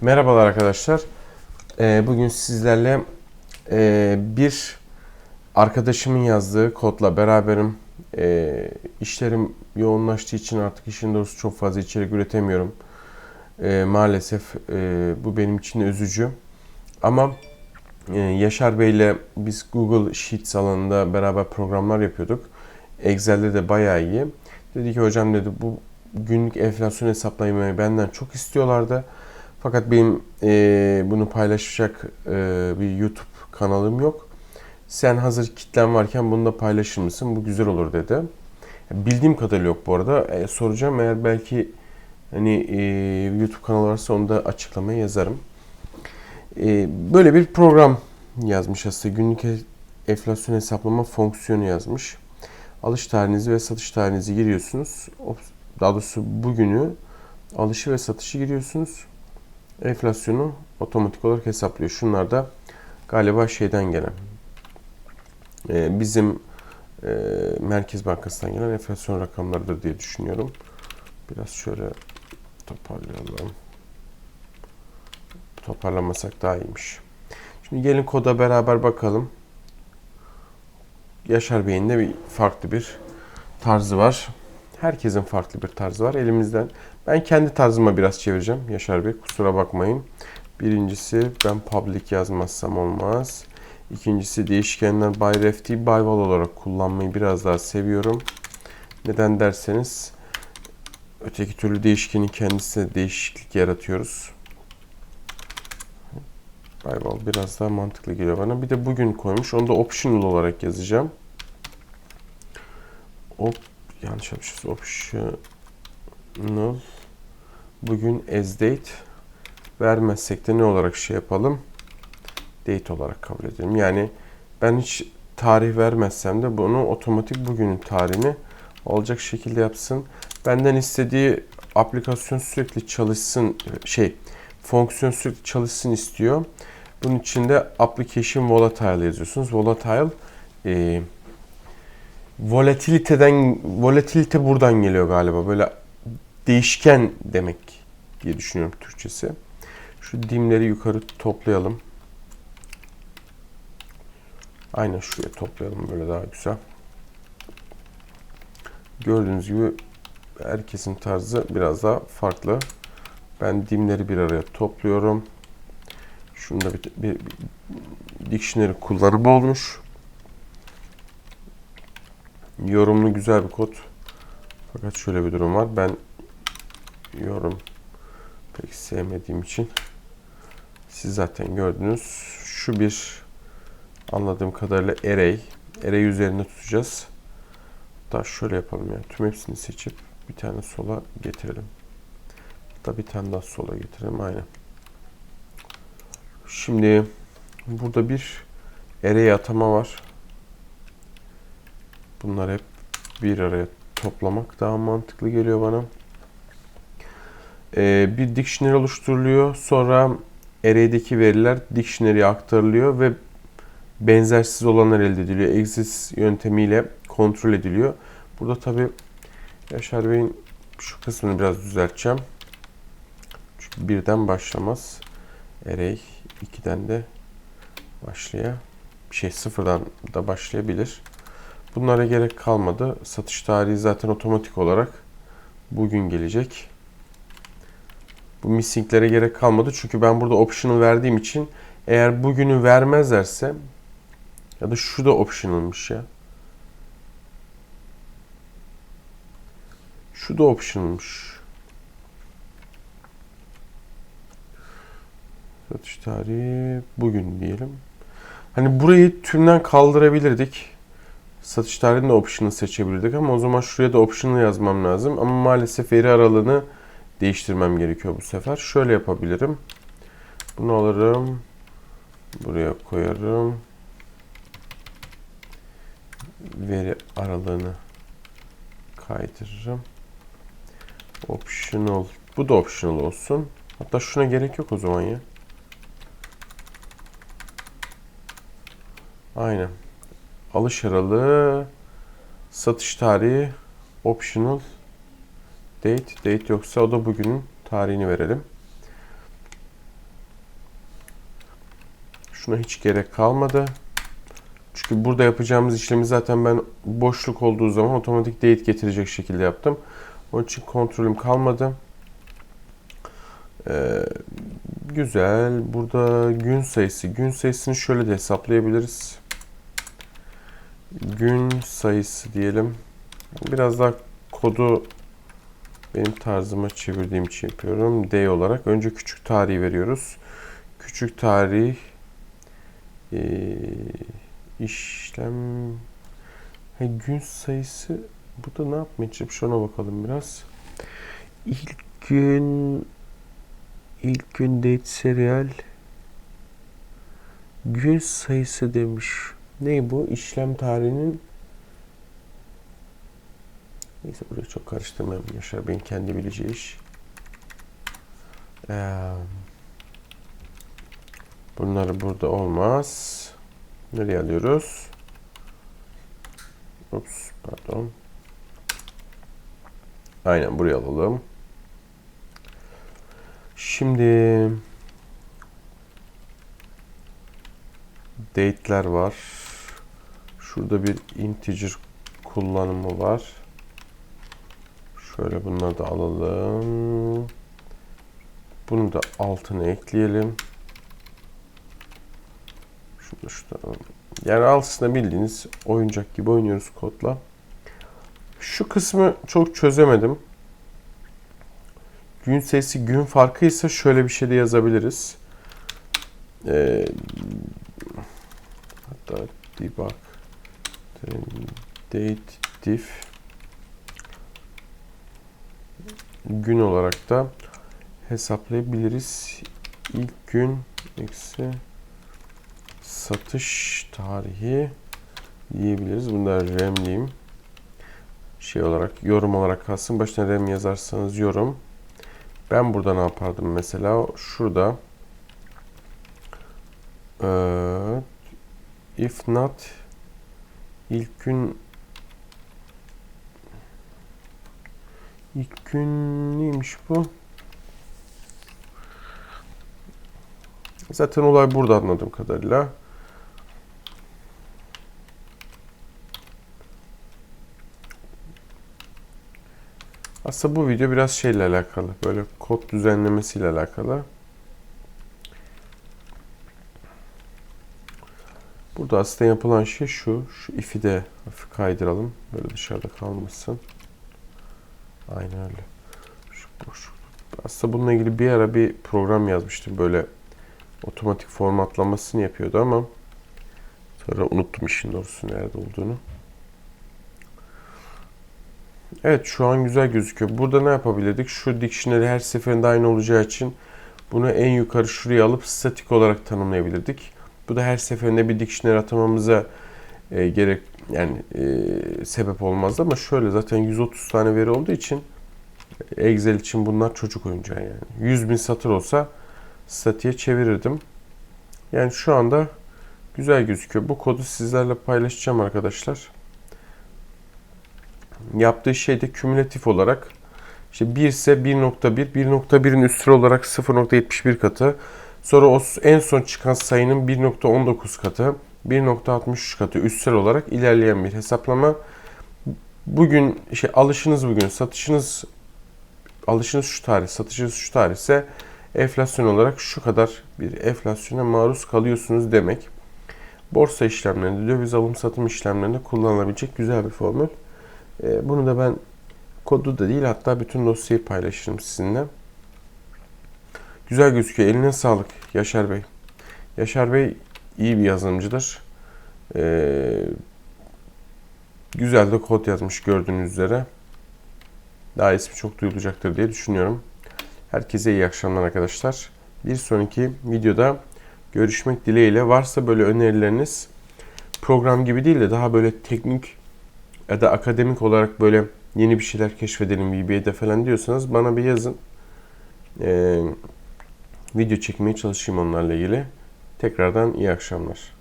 Merhabalar arkadaşlar. Ee, bugün sizlerle e, bir arkadaşımın yazdığı kodla beraberim. Ee, işlerim yoğunlaştığı için artık işin doğrusu çok fazla içerik üretemiyorum. Ee, maalesef e, bu benim için üzücü. Ama e, Yaşar Bey ile biz Google Sheets alanında beraber programlar yapıyorduk. Excel'de de bayağı iyi. Dedi ki hocam dedi bu günlük enflasyon hesaplamayı benden çok istiyorlardı. Fakat benim e, bunu paylaşacak e, bir YouTube kanalım yok. Sen hazır kitlen varken bunu da paylaşır mısın? Bu güzel olur dedi. Bildiğim kadarıyla yok bu arada. E, soracağım eğer belki hani e, YouTube kanalı varsa onu da açıklamaya yazarım. E, böyle bir program yazmış aslında. Günlük e- enflasyon hesaplama fonksiyonu yazmış. Alış tarihinizi ve satış tarihinizi giriyorsunuz. Daha doğrusu bugünü alışı ve satışı giriyorsunuz enflasyonu otomatik olarak hesaplıyor. Şunlar da galiba şeyden gelen e, bizim e, Merkez Bankası'ndan gelen enflasyon rakamlarıdır diye düşünüyorum. Biraz şöyle toparlayalım. Toparlamasak daha iyiymiş. Şimdi gelin koda beraber bakalım. Yaşar Bey'in de bir farklı bir tarzı var. Herkesin farklı bir tarzı var. Elimizden ben kendi tarzıma biraz çevireceğim Yaşar Bey. Kusura bakmayın. Birincisi ben public yazmazsam olmaz. İkincisi değişkenler by ref by val olarak kullanmayı biraz daha seviyorum. Neden derseniz öteki türlü değişkenin kendisine değişiklik yaratıyoruz. By val biraz daha mantıklı geliyor bana. Bir de bugün koymuş. Onu da optional olarak yazacağım. Op yanlış yapmışız. Optional bugün as date vermezsek de ne olarak şey yapalım? Date olarak kabul edelim. Yani ben hiç tarih vermezsem de bunu otomatik bugünün tarihini olacak şekilde yapsın. Benden istediği aplikasyon sürekli çalışsın şey fonksiyon sürekli çalışsın istiyor. Bunun için de application volatile yazıyorsunuz. Volatile e, volatiliteden volatilite buradan geliyor galiba. Böyle değişken demek diye düşünüyorum Türkçesi. Şu dimleri yukarı toplayalım. Aynen şuraya toplayalım böyle daha güzel. Gördüğünüz gibi herkesin tarzı biraz daha farklı. Ben dimleri bir araya topluyorum. Şunda bir, bir, bir dictionary kullanımı olmuş. Yorumlu güzel bir kod. Fakat şöyle bir durum var. Ben yorum pek sevmediğim için siz zaten gördünüz. Şu bir anladığım kadarıyla array. Array üzerinde tutacağız. Hatta şöyle yapalım yani. Tüm hepsini seçip bir tane sola getirelim. Hatta bir tane daha sola getirelim. Aynen. Şimdi burada bir array atama var. Bunlar hep bir araya toplamak daha mantıklı geliyor bana. Ee, bir dictionary oluşturuluyor. Sonra array'deki veriler dictionary'e aktarılıyor ve benzersiz olanlar elde ediliyor. Exist yöntemiyle kontrol ediliyor. Burada tabi Yaşar Bey'in şu kısmını biraz düzelteceğim. Çünkü birden başlamaz. Array 2'den de başlaya bir şey sıfırdan da başlayabilir. Bunlara gerek kalmadı. Satış tarihi zaten otomatik olarak bugün gelecek. Bu missinglere gerek kalmadı. Çünkü ben burada optional verdiğim için eğer bugünü vermezlerse ya da şu da optionalmış ya. Şu da optionalmış. Satış tarihi bugün diyelim. Hani burayı tümden kaldırabilirdik. Satış tarihini de optional seçebilirdik ama o zaman şuraya da optional yazmam lazım. Ama maalesef veri aralığını değiştirmem gerekiyor bu sefer. Şöyle yapabilirim. Bunu alırım. Buraya koyarım. Veri aralığını kaydırırım. Optional. Bu da optional olsun. Hatta şuna gerek yok o zaman ya. Aynen. Alış aralığı, satış tarihi, optional, date, date yoksa o da bugünün tarihini verelim. Şuna hiç gerek kalmadı. Çünkü burada yapacağımız işlemi zaten ben boşluk olduğu zaman otomatik date getirecek şekilde yaptım. Onun için kontrolüm kalmadı. Ee, güzel. Burada gün sayısı. Gün sayısını şöyle de hesaplayabiliriz. Gün sayısı diyelim. Biraz daha kodu benim tarzıma çevirdiğim için yapıyorum. D olarak. Önce küçük tarihi veriyoruz. Küçük tarih ee, işlem ha, gün sayısı burada ne yapmaya çalışıp ona bakalım biraz. İlk gün ilk gün date serial gün sayısı demiş. Ne bu? İşlem tarihinin Neyse burayı çok karıştırmayayım. Yaşar Bey'in kendi bileceği iş. Ee, bunları burada olmaz. Nereye alıyoruz? Ups, pardon. Aynen buraya alalım. Şimdi date'ler var. Şurada bir integer kullanımı var. Şöyle bunları da alalım. Bunu da altına ekleyelim. Şunu da şuradan. Yani aslında bildiğiniz oyuncak gibi oynuyoruz kodla. Şu kısmı çok çözemedim. Gün sayısı gün farkıysa şöyle bir şey de yazabiliriz. Ee, hatta debug date diff gün olarak da hesaplayabiliriz. İlk gün eksi satış tarihi diyebiliriz. Bunu da remleyeyim. Şey olarak yorum olarak kalsın. Başına rem yazarsanız yorum. Ben burada ne yapardım mesela? Şurada if not ilk gün ilk gün neymiş bu? Zaten olay burada anladığım kadarıyla. Aslında bu video biraz şeyle alakalı. Böyle kod düzenlemesiyle alakalı. Burada aslında yapılan şey şu. Şu if'i de hafif kaydıralım. Böyle dışarıda kalmasın. Aynen öyle. Şu boşluk. Aslında bununla ilgili bir ara bir program yazmıştım. Böyle otomatik formatlamasını yapıyordu ama sonra unuttum işin doğrusu nerede olduğunu. Evet şu an güzel gözüküyor. Burada ne yapabilirdik? Şu dictionary her seferinde aynı olacağı için bunu en yukarı şuraya alıp statik olarak tanımlayabilirdik. Bu da her seferinde bir dictionary atamamıza e, gerek yani e, sebep olmazdı ama şöyle zaten 130 tane veri olduğu için Excel için bunlar çocuk oyuncağı yani. 100 bin satır olsa statiğe çevirirdim. Yani şu anda güzel gözüküyor. Bu kodu sizlerle paylaşacağım arkadaşlar. Yaptığı şey de kümülatif olarak işte 1 ise 1.1, 1.1'in üstü olarak 0.71 katı. Sonra o en son çıkan sayının 1.19 katı, 1.63 katı üstsel olarak ilerleyen bir hesaplama. Bugün şey alışınız bugün, satışınız alışınız şu tarih, satışınız şu tarih ise enflasyon olarak şu kadar bir enflasyona maruz kalıyorsunuz demek. Borsa işlemlerinde, döviz alım satım işlemlerinde kullanılabilecek güzel bir formül. Ee, bunu da ben kodu da değil hatta bütün dosyayı paylaşırım sizinle. Güzel gözüküyor. Eline sağlık Yaşar Bey. Yaşar Bey iyi bir yazılımcıdır. Ee, güzel de kod yazmış gördüğünüz üzere. Daha ismi çok duyulacaktır diye düşünüyorum. Herkese iyi akşamlar arkadaşlar. Bir sonraki videoda görüşmek dileğiyle. Varsa böyle önerileriniz program gibi değil de daha böyle teknik ya da akademik olarak böyle yeni bir şeyler keşfedelim VBA'de falan diyorsanız bana bir yazın. Ee, video çekmeye çalışayım onlarla ilgili. Tekrardan iyi akşamlar.